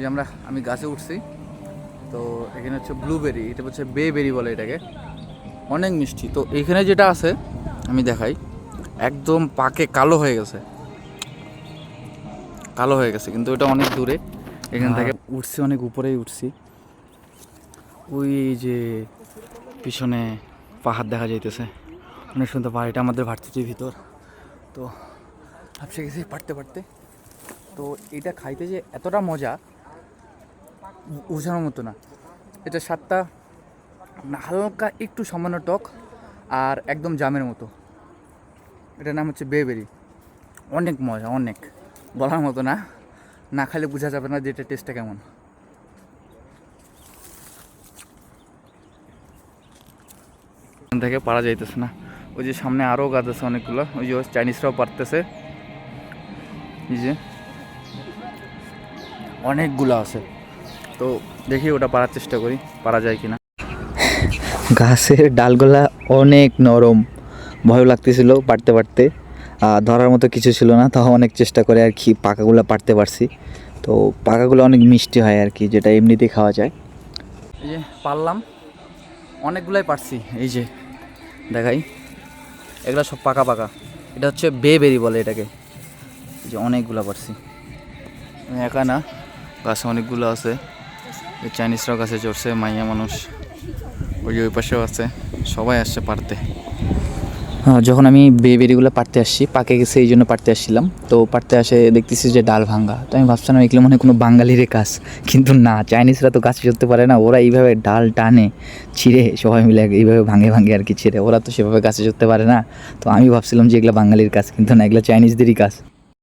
যে আমরা আমি গাছে উঠছি। তো এখানে হচ্ছে ব্লুবেরি এটা হচ্ছে বে বেরি বলে এটাকে। অনেক মিষ্টি। তো এখানে যেটা আছে আমি দেখাই। একদম পাকে কালো হয়ে গেছে। কালো হয়ে গেছে কিন্তু এটা অনেক দূরে। এখান থেকে উঠছি অনেক উপরেই উঠছি। ওই যে পিছনে পাহাড় দেখা যাইতেছে। অনেক সুন্দর পাহাড় এটা আমাদের ভার্সিটির ভিতর। তো ভাবছে গেছি পারতে পারতে। তো এটা খাইতে যে এতটা মজা বোঝানোর মতো না। এটা স্বাদটা হালকা একটু সামান্য টক আর একদম জামের মতো। এটার নাম হচ্ছে বেবেরি। অনেক মজা, অনেক। বলার মতো না। না খাইলে বোঝা যাবে না যে এটা টেস্টটা কেমন। থেকে পারা যাইতেছে না। ওই যে সামনে আরও গাছ আছে অনেকগুলো। ওই যে চাইনিজরাও পারতেছে এই যে। অনেকগুলো আছে। তো দেখি ওটা পারার চেষ্টা করি পারা যায় কিনা। গাছের ডালগুলা অনেক নরম। ভয় লাগতেছিল পারতে পারতে আর ধরার মতো কিছু ছিল না তাও অনেক চেষ্টা করে আর কি পাকাগুলো পারতে পারছি। তো পাকাগুলো অনেক মিষ্টি হয় আর কি যেটা এমনিতেই খাওয়া যায়। এই যে পারলাম অনেকগুলাই পারছি এই যে দেখাই এগুলো সব পাকা পাকা। এটা হচ্ছে বে বেরি বলে এটাকে যে অনেকগুলো পারছি একা না গাছে অনেকগুলো আছে। চাইনিজরাও গাছে চড়ছে মাইয়া মানুষ। ওই ওই পাশেও আছে। সবাই আসছে পারতে। হ্যাঁ যখন আমি বেরিগুলো পারতে আসছি, পাকে গেছে, এই জন্য পারতে আসছিলাম। তো পারতে আসে দেখতেছি যে ডাল ভাঙ্গা। তো আমি ভাবছিলাম, এগুলো মনে কোনো বাঙালিরই কাজ। কিন্তু না চাইনিজরা তো গাছ চড়তে পারে না। ওরা এইভাবে ডাল টানে, ছিঁড়ে, সবাই মিলে এইভাবে ভাঙে ভাঙে আর কি ছিঁড়ে। ওরা তো সেভাবে গাছে চড়তে পারে না। তো আমি ভাবছিলাম যে এগুলো বাঙালির কাজ, কিন্তু না, এগুলো চাইনিজদেরই কাজ।